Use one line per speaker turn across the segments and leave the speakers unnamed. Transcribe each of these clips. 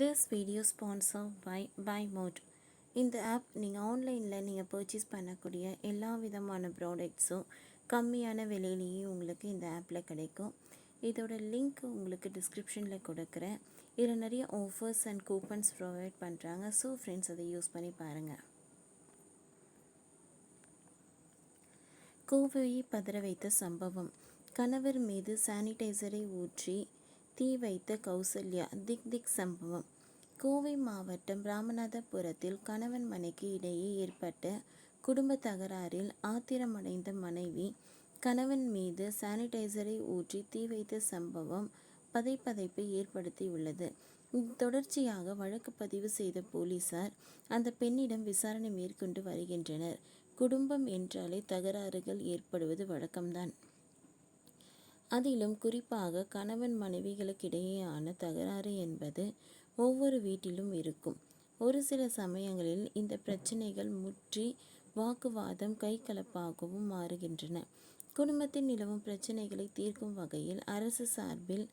this video sponsor by by mod இந்த app நீங்கள் ஆன்லைனில் நீங்கள் பர்ச்சேஸ் பண்ணக்கூடிய எல்லா விதமான ப்ராடக்ட்ஸும் கம்மியான விலையிலேயே உங்களுக்கு இந்த ஆப்பில் கிடைக்கும் இதோட லிங்க் உங்களுக்கு டிஸ்கிரிப்ஷனில் கொடுக்குறேன் இதில் நிறைய ஆஃபர்ஸ் அண்ட் கூப்பன்ஸ் ப்ரொவைட் பண்ணுறாங்க ஸோ ஃப்ரெண்ட்ஸ் அதை யூஸ் பண்ணி பாருங்கள் கோவையை பதற வைத்த சம்பவம் கணவர் மீது சானிடைசரை ஊற்றி தீ வைத்த கௌசல்யா திக் திக் சம்பவம் கோவை மாவட்டம் ராமநாதபுரத்தில் கணவன் மனைக்கு இடையே ஏற்பட்ட குடும்ப தகராறில் ஆத்திரமடைந்த மனைவி கணவன் மீது சானிடைசரை ஊற்றி தீ வைத்த சம்பவம் பதைப்பதைப்பை ஏற்படுத்தியுள்ளது தொடர்ச்சியாக வழக்கு பதிவு செய்த போலீசார் அந்த பெண்ணிடம் விசாரணை மேற்கொண்டு வருகின்றனர் குடும்பம் என்றாலே தகராறுகள் ஏற்படுவது வழக்கம்தான் அதிலும் குறிப்பாக கணவன் மனைவிகளுக்கிடையேயான தகராறு என்பது ஒவ்வொரு வீட்டிலும் இருக்கும் ஒரு சில சமயங்களில் இந்த பிரச்சனைகள் முற்றி வாக்குவாதம் கைகலப்பாகவும் மாறுகின்றன குடும்பத்தில் நிலவும் பிரச்சனைகளை தீர்க்கும் வகையில் அரசு சார்பில்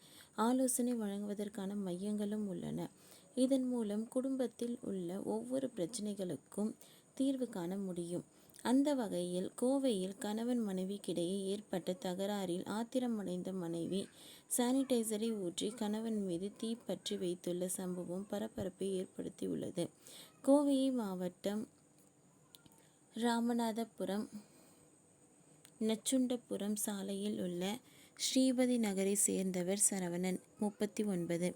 ஆலோசனை வழங்குவதற்கான மையங்களும் உள்ளன இதன் மூலம் குடும்பத்தில் உள்ள ஒவ்வொரு பிரச்சனைகளுக்கும் தீர்வு காண முடியும் அந்த வகையில் கோவையில் கணவன் மனைவிக்கிடையே ஏற்பட்ட தகராறில் ஆத்திரமடைந்த மனைவி சானிடைசரை ஊற்றி கணவன் மீது தீ பற்றி வைத்துள்ள சம்பவம் பரபரப்பை ஏற்படுத்தியுள்ளது கோவையை மாவட்டம் ராமநாதபுரம் நச்சுண்டபுரம் சாலையில் உள்ள ஸ்ரீபதி நகரை சேர்ந்தவர் சரவணன் முப்பத்தி ஒன்பது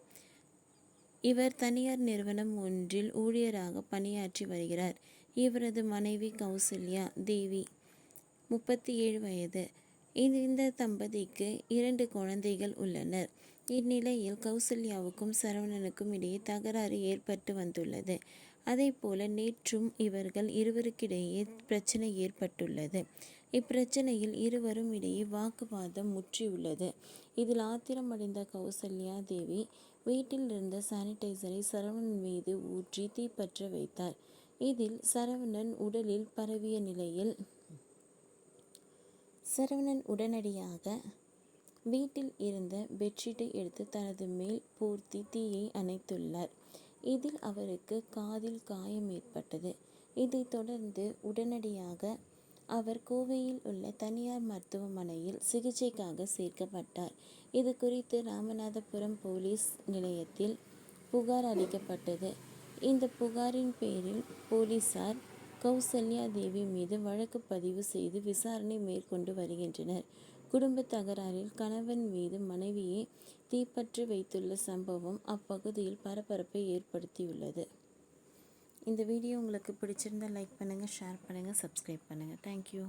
இவர் தனியார் நிறுவனம் ஒன்றில் ஊழியராக பணியாற்றி வருகிறார் இவரது மனைவி கௌசல்யா தேவி முப்பத்தி ஏழு வயது இந்த தம்பதிக்கு இரண்டு குழந்தைகள் உள்ளனர் இந்நிலையில் கௌசல்யாவுக்கும் சரவணனுக்கும் இடையே தகராறு ஏற்பட்டு வந்துள்ளது அதே போல நேற்றும் இவர்கள் இருவருக்கிடையே பிரச்சனை ஏற்பட்டுள்ளது இப்பிரச்சனையில் இருவரும் இடையே வாக்குவாதம் முற்றியுள்ளது இதில் ஆத்திரமடைந்த கௌசல்யா தேவி வீட்டில் இருந்த சானிடைசரை சரவணன் மீது ஊற்றி தீப்பற்ற வைத்தார் இதில் சரவணன் உடலில் பரவிய நிலையில் சரவணன் உடனடியாக வீட்டில் இருந்த பெட்ஷீட்டை எடுத்து தனது மேல் பூர்த்தி தீயை அணைத்துள்ளார் இதில் அவருக்கு காதில் காயம் ஏற்பட்டது இதைத் தொடர்ந்து உடனடியாக அவர் கோவையில் உள்ள தனியார் மருத்துவமனையில் சிகிச்சைக்காக சேர்க்கப்பட்டார் இது குறித்து ராமநாதபுரம் போலீஸ் நிலையத்தில் புகார் அளிக்கப்பட்டது இந்த புகாரின் பேரில் போலீசார் கௌசல்யா தேவி மீது வழக்கு பதிவு செய்து விசாரணை மேற்கொண்டு வருகின்றனர் குடும்ப தகராறில் கணவன் மீது மனைவியை தீப்பற்றி வைத்துள்ள சம்பவம் அப்பகுதியில் பரபரப்பை ஏற்படுத்தியுள்ளது இந்த வீடியோ உங்களுக்கு பிடிச்சிருந்தால் லைக் பண்ணுங்கள் ஷேர் பண்ணுங்கள் சப்ஸ்கிரைப் பண்ணுங்கள் தேங்க்யூ